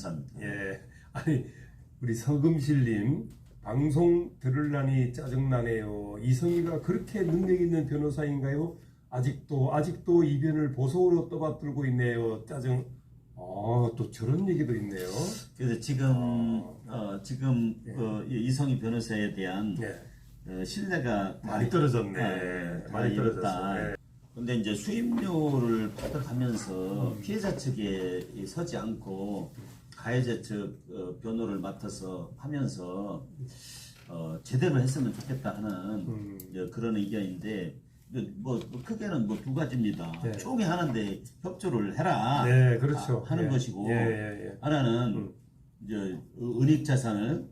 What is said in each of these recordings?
감사합니다. 예. 아니 우리 서금실님 방송 들으려니 짜증나네요. 이성희가 그렇게 능력 있는 변호사인가요? 아직도 아직도 이변을 보석으로 떠받들고 있네요. 짜증. 아 또 저런 얘기도 있네요. 그래서 지금 어, 지금 예. 어, 이 이성희 변호사에 대한 예. 어, 신뢰가 많이 떨어졌네. 네, 많이 다 떨어졌어. 이뤘다. 예. 근데 이제 수임료를 받아가면서 음. 피해자 측에 서지 않고 가해자 측 어, 변호를 맡아서 하면서 어, 제대로 했으면 좋겠다 하는 음. 그런 의견인데 뭐, 뭐 크게는 뭐 두 가지입니다. 네. 총회 하는데 협조를 해라 네, 그렇죠. 아, 하는 예. 것이고 예, 예, 예. 하나는 음. 이제 은닉 자산을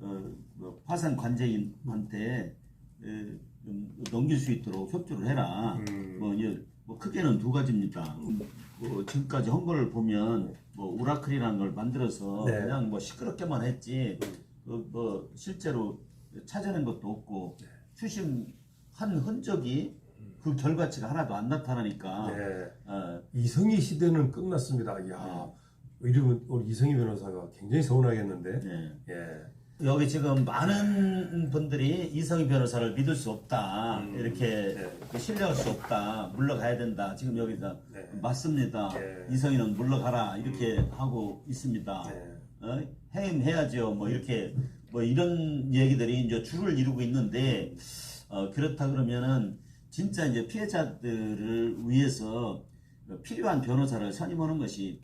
어, 뭐 화산 관제인한테 에, 좀 넘길 수 있도록 협조를 해라. 음. 뭐, 이제 뭐 크게는 두 가지입니다. 뭐 지금까지 한 거를 보면 뭐 우라클이라는 걸 만들어서 네. 그냥 뭐 시끄럽게만 했지 그 뭐 실제로 찾아낸 것도 없고 네. 추심한 흔적이 그 결과치가 하나도 안 나타나니까 네. 어, 이성희 시대는 끝났습니다. 야, 이러면 우리 이성희 변호사가 굉장히 서운하겠는데. 네. 예. 여기 지금 많은 분들이 이성희 변호사를 믿을 수 없다 음, 이렇게 네. 그 신뢰할 수 없다 물러가야 된다 지금 여기서 네. 맞습니다 네. 이성희는 물러가라 이렇게 하고 있습니다 네. 어? 해임해야죠 뭐 이렇게 뭐 이런 얘기들이 이제 줄을 이루고 있는데 어, 그렇다 그러면은 진짜 이제 피해자들을 위해서 필요한 변호사를 선임하는 것이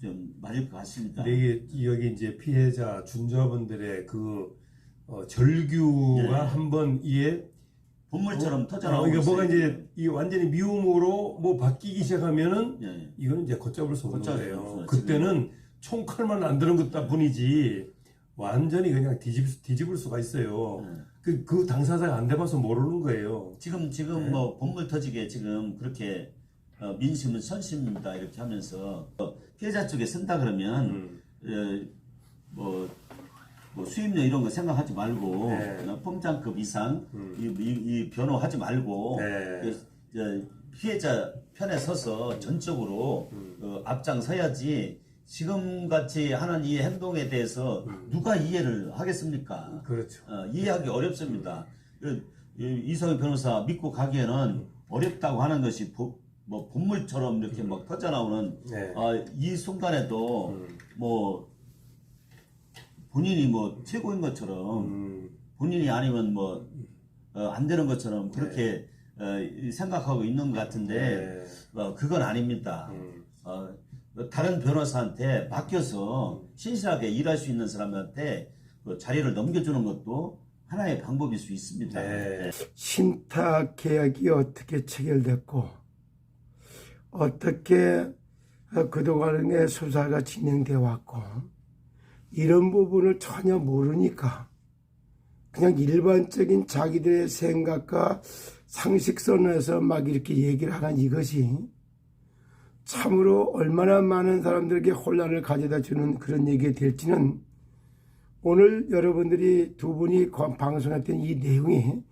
좀 맞을 것 같습니다. 이게 여기 이제 피해자 준자분들의 그 어, 절규가 네. 한번 이게 본물처럼 어, 터져나오고 이게 뭐가. 이제 이 완전히 미움으로 뭐 바뀌기 시작하면은 예. 이거는 이제 걷잡을 수 없는 거예요. 그때는 총칼만 안 드는 것다 뿐이지 완전히 그냥 뒤집 뒤집을 수가 있어요. 예. 그, 그 당사자가 안 돼봐서 모르는 거예요. 지금 지금 네. 뭐 본물 터지게 지금 그렇게 어, 민심은 선심입니다 이렇게 하면서 어, 피해자 쪽에 쓴다 그러면 음. 어, 뭐, 뭐 수임료 이런 거 생각하지 말고 네. 어, 펌장급 이상 음. 이, 이, 이 변호하지 말고 네. 그, 저, 피해자 편에 서서 전적으로 음. 어, 앞장서야지 지금 같이 하는 이 행동에 대해서 음. 누가 이해를 하겠습니까? 그렇죠. 어, 이해하기 어렵습니다. 그, 이- 이성희 변호사 믿고 가기에는 어렵다고 하는 것이 보- 뭐 본물처럼 이렇게 막 터져 나오는 네. 아, 이 순간에도 음. 뭐 본인이 뭐 최고인 것처럼 음. 본인이 아니면 뭐안 되는 것처럼 그렇게 어, 이- 생각하고 있는 것 같은데 네. 어, 그건 아닙니다. 음. 어, 다른 변호사한테 맡겨서 신실하게 일할 수 있는 사람한테 그 자리를 넘겨주는 것도 하나의 방법일 수 있습니다. 네. 신탁 계약이 어떻게 체결됐고 어떻게 어, 그동안의 수사가 진행되어 왔고 이런 부분을 전혀 모르니까 그냥 일반적인 자기들의 생각과 상식선에서 막 이렇게 얘기를 하는 이것이 참으로 얼마나 많은 사람들에게 혼란을 가져다 주는 그런 얘기가 될지는 오늘 여러분들이 두 분이 관- 방송했던 이 내용이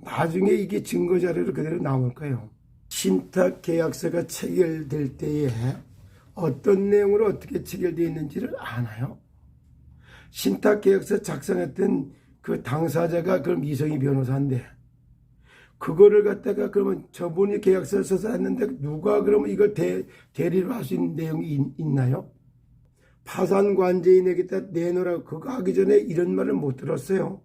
나중에 이게 증거 자료로 그대로 나올 거예요. 신탁 계약서가 체결될 때에 어떤 내용으로 어떻게 체결되어 있는지를 아나요? 신탁 계약서 작성했던 그 당사자가 그럼 이성희 변호사인데 그거를 갖다가 그러면 저분이 계약서를 써서 했는데 누가 그러면 이걸 대, 대리로 할 수 있는 내용이 있, 있나요? 파산 관제인에게다 내놓으라고 그거 하기 전에 이런 말을 못 들었어요.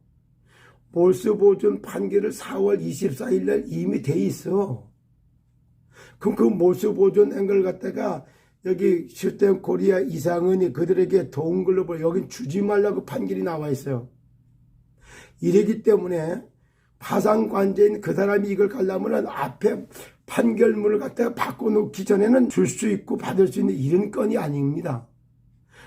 몰수 보존 판결을 4월 24일 날 이미 돼 있어. 그 몰수 보존한 걸 갖다가 여기 슈텐 코리아 이상은이 그들에게 동글로벌 여긴 주지 말라고 판결이 나와 있어요. 이러기 때문에 파산 관제인 그 사람이 이걸 가려면은 앞에 판결문을 갖다가 바꿔놓기 전에는 줄 수 있고 받을 수 있는 이런 건이 아닙니다.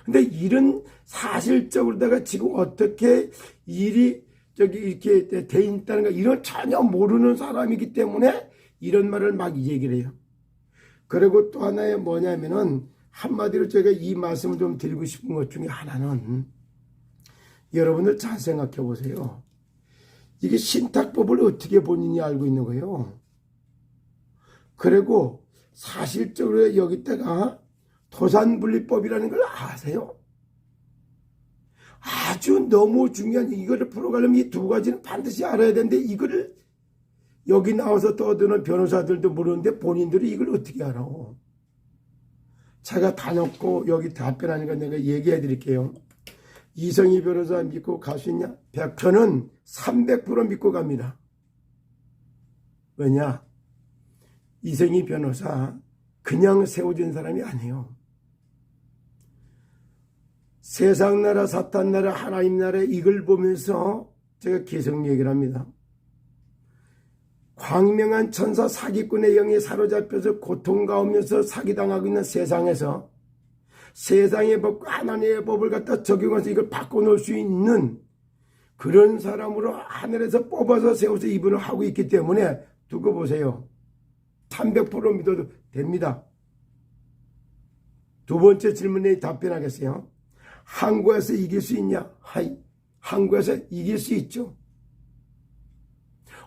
근데 이런 사실적으로다가 지금 어떻게 일이 저기 이렇게 돼 있다는 거 이런 전혀 모르는 사람이기 때문에 이런 말을 막 얘기를 해요. 그리고 또 하나의 뭐냐면은 한마디로 제가 이 말씀을 좀 드리고 싶은 것 중에 하나는 여러분들 잘 생각해 보세요. 이게 신탁법을 어떻게 본인이 알고 있는 거예요? 그리고 사실적으로 여기다가 토산분리법이라는 걸 아세요? 아주 너무 중요한 이거를 풀어가려면 이 두 가지는 반드시 알아야 되는데 이거를 여기 나와서 떠드는 변호사들도 모르는데 본인들이 이걸 어떻게 알아? 제가 다녔고 여기 답변하니까 내가 얘기해 드릴게요. 이성희 변호사 믿고 갈 수 있냐? 100%는 300% 믿고 갑니다. 왜냐? 이성희 변호사 그냥 세워진 사람이 아니에요. 세상 나라, 사탄 나라, 하나님 나라 이걸 보면서 제가 계속 얘기를 합니다. 광명한 천사 사기꾼의 영에 사로잡혀서 고통가오면서 사기당하고 있는 세상에서 세상의 법과 하나님의 법을 갖다 적용해서 이걸 바꿔놓을 수 있는 그런 사람으로 하늘에서 뽑아서 세워서 이분을 하고 있기 때문에 두고 보세요. 300% 믿어도 됩니다. 두 번째 질문에 답변하겠어요. 한국에서 이길 수 있냐? 하이. 한국에서 이길 수 있죠.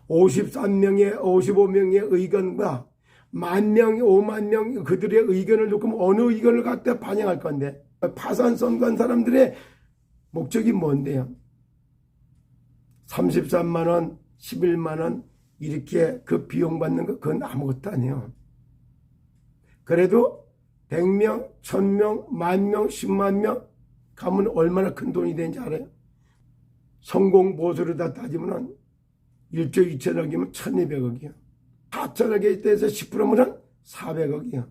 53명의 55명의 의견과 만 명, 5만 명 그들의 의견을 놓고 어느 의견을 갖다 반영할 건데 파산 선거한 사람들의 목적이 뭔데요? 33만 원, 11만 원 이렇게 그 비용 받는 거 그건 아무것도 아니에요. 그래도 100명, 1000명, 만명, 10만 명 가면 얼마나 큰 돈이 되는지 알아요? 성공 보수를 다 따지면 1조 2천억이면 1200억이야. 4천억에 대해서 10%면 400억이야.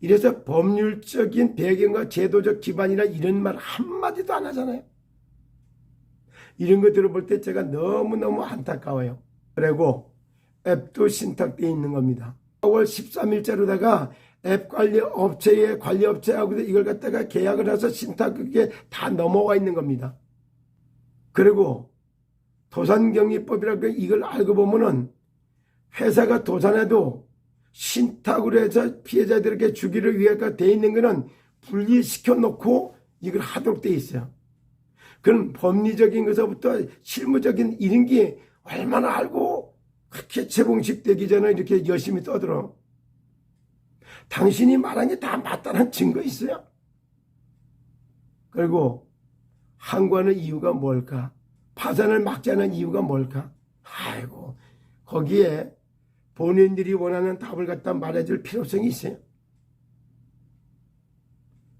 이래서 법률적인 배경과 제도적 기반이나 이런 말 한마디도 안 하잖아요. 이런 거 들어볼 때 제가 너무너무 안타까워요. 그리고 앱도 신탁되어 있는 겁니다. 4월 13일자로다가 앱 관리 업체의 관리 업체하고 이걸 갖다가 계약을 해서 신탁 그게 다 넘어와 있는 겁니다. 그리고 도산경리법이라고 이걸 알고 보면은 회사가 도산해도 신탁으로 해서 피해자들에게 주기를 위해서 돼 있는 거는 분리시켜 놓고 이걸 하도록 돼 있어요. 그런 법리적인 것부터 실무적인 이런 게 얼마나 알고 그렇게 재봉식 되기 전에 이렇게 열심히 떠들어. 당신이 말한 게 다 맞다는 증거 있어요? 그리고 항구하는 이유가 뭘까? 파산을 않은 이유가 뭘까? 아이고, 거기에 본인들이 원하는 답을 갖다 말해줄 필요성이 있어요.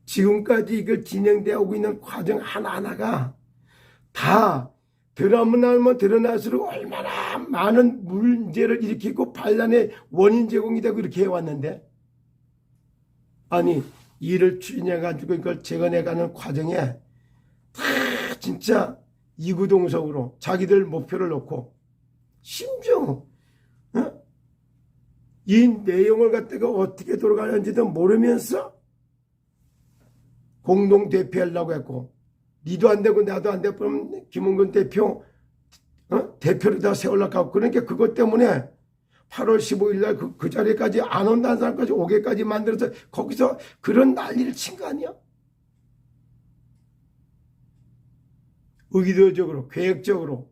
지금까지 이걸 진행되어 있는 과정 하나하나가 다 드러나면 드러날수록 얼마나 많은 문제를 일으키고 반란의 원인 제공이 되고 이렇게 해왔는데 아니 일을 추진해가지고 이걸 재건해가는 과정에 다 진짜 이구동성으로 자기들 목표를 놓고 심지어 어? 이 내용을 갖다가 어떻게 돌아가는지도 모르면서 공동 대표하려고 했고 니도 안 되고 나도 안 되고 그럼 김홍근 대표 어? 대표를 다 세우려고 하고 그러니까 그것 때문에 8월 15일 날 그, 그 자리까지 안 온다는 사람까지 오게까지 만들어서 거기서 그런 난리를 친 거 아니야? 의도적으로 계획적으로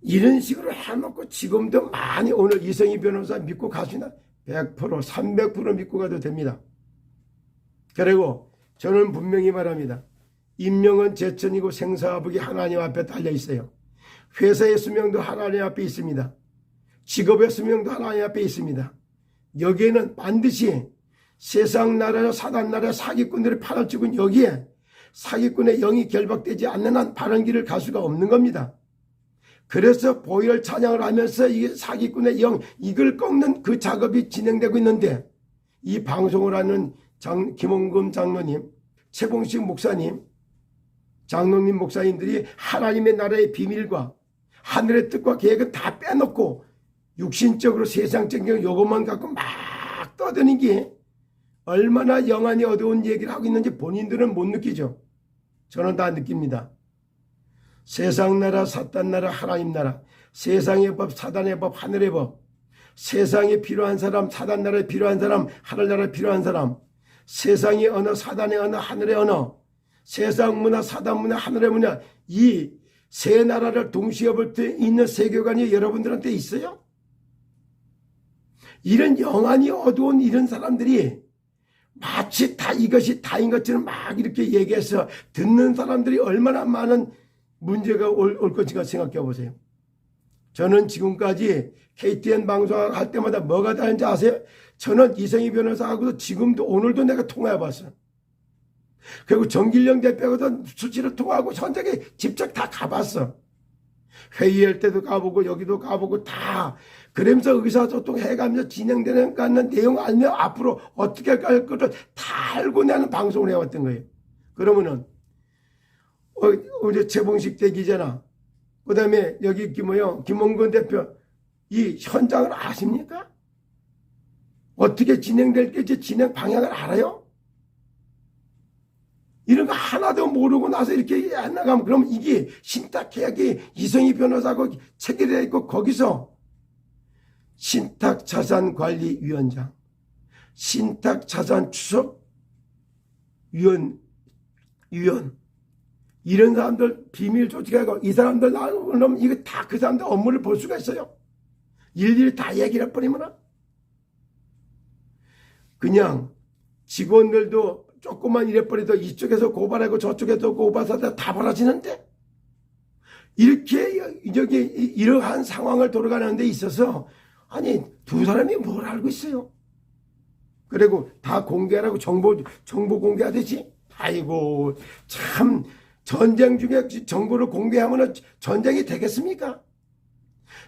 이런 식으로 해놓고 지금도 많이 오늘 이성희 변호사 믿고 가시나 100% 300% 믿고 가도 됩니다. 그리고 저는 분명히 말합니다. 임명은 제천이고 생사화복이 하나님 앞에 달려 있어요. 회사의 수명도 하나님 앞에 있습니다. 직업의 수명도 하나님 앞에 있습니다. 여기에는 반드시 세상 나라, 사단 나라 사기꾼들이 찍은 여기에 사기꾼의 영이 결박되지 않는 한 바른 길을 갈 수가 없는 겁니다. 그래서 보혈 찬양을 하면서 이 사기꾼의 영, 이걸 꺾는 그 작업이 진행되고 있는데 이 방송을 하는 장, 김홍금 장로님, 최봉식 목사님, 장로님 목사님들이 하나님의 나라의 비밀과 하늘의 뜻과 계획은 다 빼놓고 육신적으로 세상적인 요것만 갖고 막 떠드는 게 얼마나 영안이 어두운 얘기를 하고 있는지 본인들은 못 느끼죠. 저는 다 느낍니다. 세상 나라, 사탄 나라, 하나님 나라, 세상의 법, 사단의 법, 하늘의 법, 세상에 필요한 사람, 사단 나라에 필요한 사람, 하늘 나라에 필요한 사람, 세상의 언어, 사단의 언어, 하늘의 언어, 세상 문화, 사단 문화, 하늘의 문화, 이 세 나라를 동시에 볼 때 있는 세계관이 여러분들한테 있어요? 이런 영안이 어두운 이런 사람들이 마치 다 이것이 다인 것처럼 막 이렇게 얘기해서 듣는 사람들이 얼마나 많은 문제가 올, 올 것인가 생각해 보세요. 저는 지금까지 KTN 방송할 때마다 뭐가 다른지 아세요? 저는 이성희 변호사하고도 지금도 오늘도 내가 통화해 봤어요. 그리고 정길영 대표하고도 수시로 통화하고 현장에 직접 다 가봤어. 회의할 때도 가보고 여기도 가보고 다 그러면서 의사소통 해가면서 진행되는 가는 내용 알면 앞으로 어떻게 할 거를 다 알고 나는 방송을 해왔던 거예요. 그러면은 어, 어제 최봉식 대기잖아. 그 다음에 여기 김호영, 김원근 대표 이 현장을 아십니까? 어떻게 진행될 지 진행 방향을 알아요? 이런 거 하나도 모르고 나서 이렇게 안 나가면 그럼 이게 신탁계약이 이성희 변호사하고 체결되어 있고 거기서 신탁자산관리위원장, 신탁자산추석 위원, 위원, 이런 사람들 비밀 조직하고 이 사람들 나오면 이거 다 그 사람들 업무를 볼 수가 있어요. 일일이 다 얘기를 해버리면 그냥 직원들도 조금만 이래버려도 이쪽에서 고발하고 저쪽에서 고발하다 다 벌어지는데 이렇게 여기 이러한 상황을 돌아가는 데 있어서 아니 두 사람이 뭘 알고 있어요? 그리고 다 공개하라고 정보 정보 공개하듯이 아이고 참 전쟁 중에 정보를 공개하면 전쟁이 되겠습니까?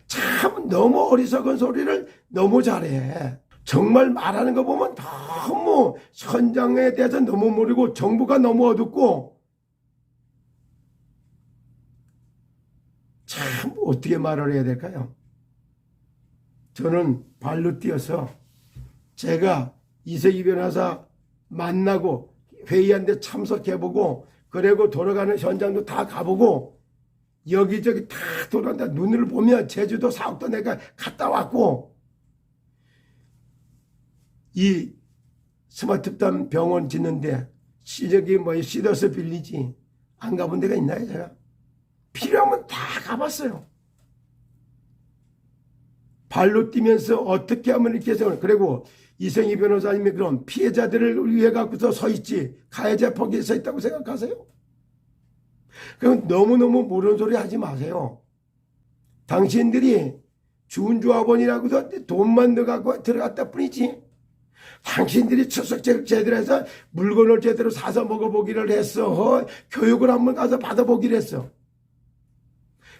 참 너무 어리석은 소리를 너무 잘해. 정말 말하는 거 보면 너무 현장에 대해서 너무 모르고 정보가 너무 어둡고 참 어떻게 말을 해야 될까요? 저는 발로 뛰어서 제가 이세희 변호사 만나고 회의한데 참석해보고 그리고 돌아가는 현장도 다 가보고 여기저기 다 돌아간다. 눈을 보면 제주도 사옥도 내가 갔다 왔고 이 스마트팜 병원 짓는데 시적이 뭐 시더스 빌리지 안 가본 데가 있나요 제가? 필요하면 다 가봤어요 발로 뛰면서 어떻게 하면 이렇게 해서 그리고 이성희 변호사님이 그럼 피해자들을 위해 갖고서 서 있지 가해자 포기에 서 있다고 생각하세요? 그럼 너무너무 모르는 소리 하지 마세요. 당신들이 준조합원이라고서 돈만 넣어갖고 들어갔다 뿐이지. 당신들이 추석 제대로 해서 물건을 제대로 사서 먹어보기를 했어. 어? 교육을 한번 가서 받아보기를 했어.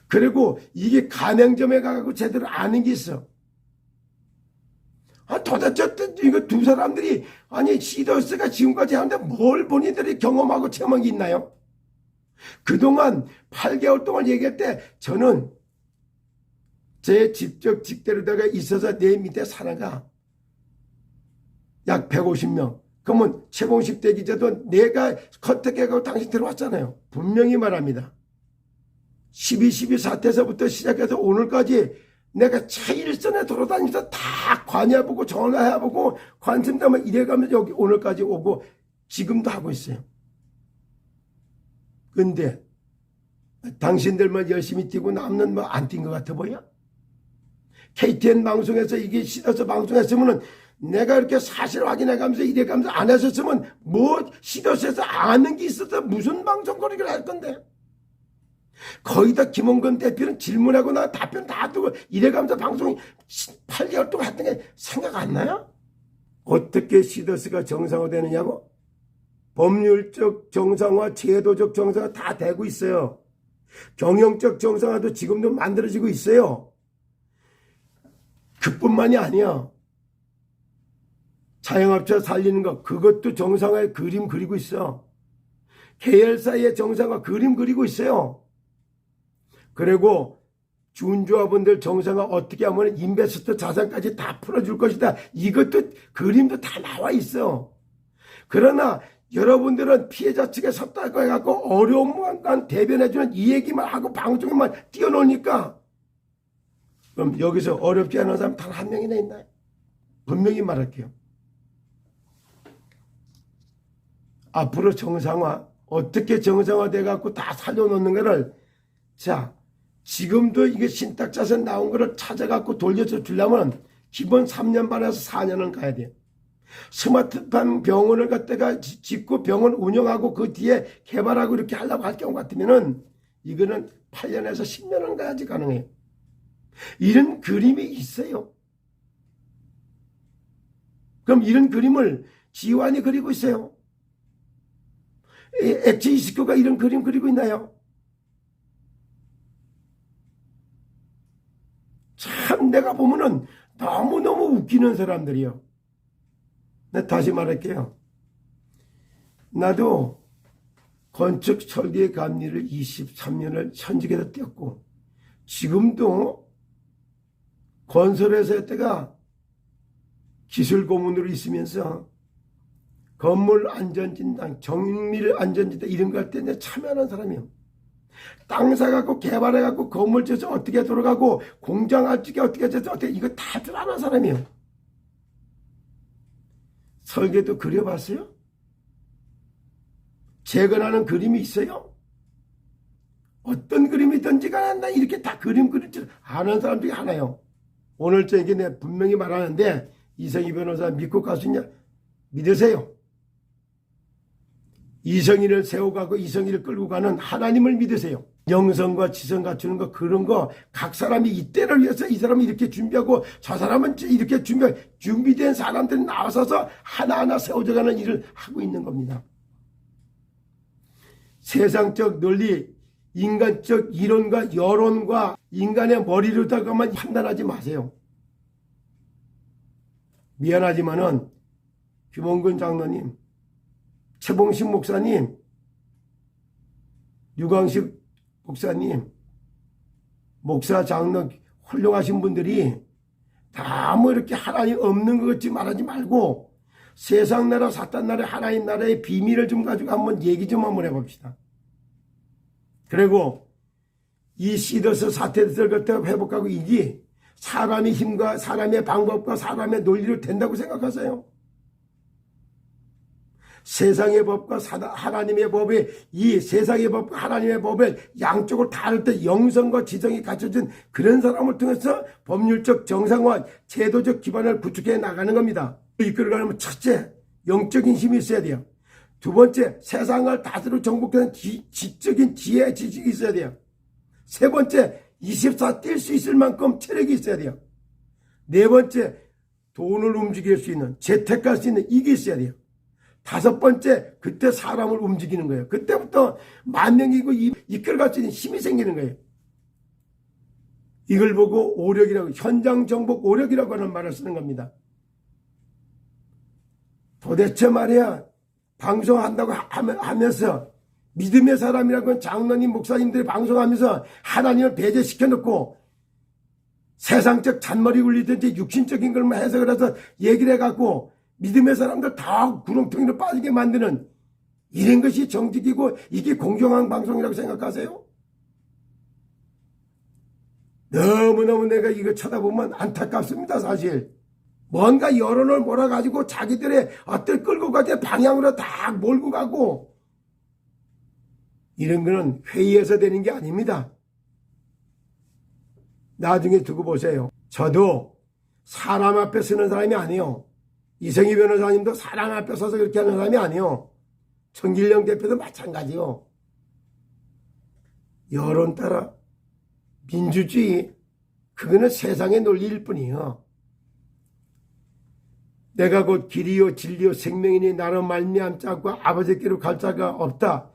그리고 이게 가맹점에 가고 제대로 아는 게 있어. 아, 도대체 이거 두 사람들이 아니 시더스가 지금까지 하는데 뭘 본인들이 경험하고 체험한 게 있나요? 그동안 8개월 동안 얘기할 때 저는 제 직접 직대로다가 있어서 내 밑에 사나가 약 150명. 그러면 최봉식 대기자도 내가 컨택해가고 당신 들어왔잖아요. 분명히 말합니다. 12, 12 사태에서부터 시작해서 오늘까지 내가 차일선에 돌아다니면서 다 관여해보고 전화해보고 관심담을 이래가면서 여기 오늘까지 오고 지금도 하고 있어요. 근데 당신들만 열심히 뛰고 남는 뭐 안 뛴 것 같아 보여? KTN 방송에서 이게 시더서 방송했으면은 내가 이렇게 사실 확인해가면서 이래가면서 안 했었으면 뭐 시더스에서 아는 게 있어서 무슨 방송 거리를 할 건데? 거의 다 김원근 대표는 질문하고 나 답변 다 두고 이래가면서 방송이 8개월 동안 했던 게 생각 안 나요? 어떻게 시더스가 정상화되느냐고? 법률적 정상화, 제도적 정상화 다 되고 있어요. 경영적 정상화도 지금도 만들어지고 있어요. 그뿐만이 아니야. 자영업자 살리는 거 그것도 정상화의 그림 그리고 있어. 계열사의 정상화 그림 그리고 있어요. 그리고 준조합원들 정상화 어떻게 하면 인베스터 자산까지 다 풀어줄 것이다. 이것도 그림도 다 나와 있어. 그러나 여러분들은 피해자 측에 섰다고 해갖고 어려움만 대변해주는 이 얘기만 하고 방송에만 뛰어노니까 그럼 여기서 어렵지 않은 사람 단 한 명이나 있나요? 분명히 말할게요. 앞으로 정상화 어떻게 정상화 돼 갖고 다 살려놓는가를 자 지금도 이게 신탁자산 나온 거를 찾아갖고 돌려서 주려면 기본 3년 반에서 4년은 가야 돼요. 스마트팜 병원을 갖다가 지- 짓고 병원 운영하고 그 뒤에 개발하고 이렇게 하려고 할 경우 같으면은 이거는 8년에서 10년은 가야지 가능해요. 이런 그림이 있어요. 그럼 이런 그림을 지환이 그리고 있어요. 엑지 이스코가 이런 그림 그리고 있나요? 참 내가 보면은 너무너무 웃기는 사람들이요. 내 다시 말할게요. 나도 건축 설계 감리를 23년을 현직에서 뛰었고 지금도 건설회사 했다가 기술 고문으로 있으면서 건물 안전진단, 정밀 안전진단 이런 거 할 때 내가 참여하는 사람이요. 땅 사갖고 개발해갖고 건물 지어서 어떻게 돌아가고 공장 할적에 어떻게 해서 어떻게 이거 다 들어가는 사람이요. 설계도 그려봤어요? 재건하는 그림이 있어요? 어떤 그림이든지 간에 나 이렇게 다 그림 그릴 줄 아는 사람 중에 하나요. 오늘 저에게 내가 분명히 말하는데 이성희 변호사 믿고 가수냐? 믿으세요. 이성희를 세워가고 이성희를 끌고 가는 하나님을 믿으세요. 영성과 지성 갖추는 거 그런 거 각 사람이 이때를 위해서 이 사람이 이렇게 준비하고 저 사람은 이렇게 준비 준비된 사람들이 나와서서 하나하나 세워져가는 일을 하고 있는 겁니다. 세상적 논리, 인간적 이론과 여론과 인간의 머리로다가만 판단하지 마세요. 미안하지만은 규봉근 장로님, 최봉식 목사님, 유광식 목사님, 목사 장로 훌륭하신 분들이 다 뭐 이렇게 하나님 없는 것 같이 말하지 말고 세상 나라 사탄 나라 하나님 나라의 비밀을 좀 가지고 한번 얘기 좀 한번 해봅시다. 그리고 이 시더스 사태들 같은 회복하고 이기 사람의 힘과 사람의 방법과 사람의 논리로 된다고 생각하세요? 세상의 법과 사다- 하나님의 법이 이 세상의 법과 하나님의 법을 양쪽을 다룰 때 영성과 지성이 갖춰진 그런 사람을 통해서 법률적 정상화 제도적 기반을 구축해 나가는 겁니다. 이끌어가려면 첫째 영적인 힘이 있어야 돼요. 두 번째 세상을 다스리고 정복하는 지, 지적인 지혜 지식이 있어야 돼요. 세 번째 24 뛸 수 있을 만큼 체력이 있어야 돼요. 네 번째 돈을 움직일 수 있는 재택할 수 있는 이게 있어야 돼요. 다섯 번째 그때 사람을 움직이는 거예요. 그때부터 만 명이고 이- 이끌어갈 수 있는 힘이 생기는 거예요. 이걸 보고 오력이라고 현장 정복 오력이라고 하는 말을 쓰는 겁니다. 도대체 말이야 방송한다고 하- 하면서 믿음의 사람이라고 장로님 목사님들이 방송하면서 하나님을 배제시켜 놓고 세상적 잔머리 굴리든지 육신적인 걸만 해석을 해서 얘기를 해갖고 믿음의 사람들 다 구렁텅이로 빠지게 만드는 이런 것이 정직이고 이게 공정한 방송이라고 생각하세요? 너무너무 내가 이거 쳐다보면 안타깝습니다 사실. 뭔가 여론을 몰아가지고 자기들의 어떤 끌고 가는 방향으로 다 몰고 가고 이런 거는 회의에서 되는 게 아닙니다. 나중에 두고 보세요. 저도 사람 앞에 서는 사람이 아니에요 이성희 변호사님도 사람 앞에 서서 그렇게 하는 사람이 아니에요. 청길령 대표도 마찬가지요. 여론 따라 민주주의 그거는 세상의 논리일 뿐이요. 내가 곧 길이요 진리요 생명이니 나로 말미암 자고 아버지께로 갈 자가 없다.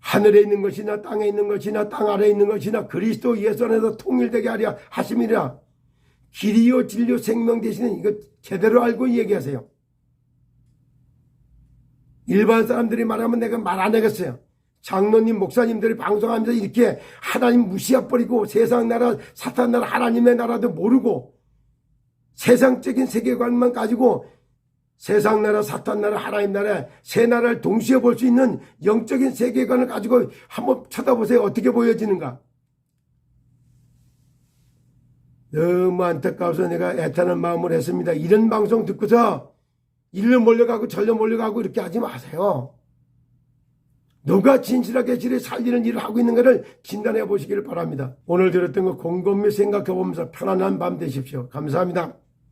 하늘에 있는 것이나 땅에 있는 것이나 땅 아래에 있는 것이나 그리스도 예수 안에서 통일되게 하려 하심이라. 길이요 진리요 생명 대신에 이거 제대로 알고 얘기하세요. 일반 사람들이 말하면 내가 말 안 하겠어요. 장로님, 목사님들이 방송하면서 이렇게 하나님 무시해버리고 세상 나라, 사탄 나라, 하나님의 나라도 모르고 세상적인 세계관만 가지고 세상 나라, 사탄 나라, 하나님 나라, 세 나라를 동시에 볼 수 있는 영적인 세계관을 가지고 한번 쳐다보세요. 어떻게 보여지는가? 너무 안타까워서 내가 애타는 마음을 했습니다. 이런 방송 듣고서 일로 몰려가고 절로 몰려가고 이렇게 하지 마세요. 누가 진실하게 지를 살리는 일을 하고 있는가를 진단해 보시기를 바랍니다. 오늘 들었던 거 곰곰이 생각해 보면서 편안한 밤 되십시오. 감사합니다.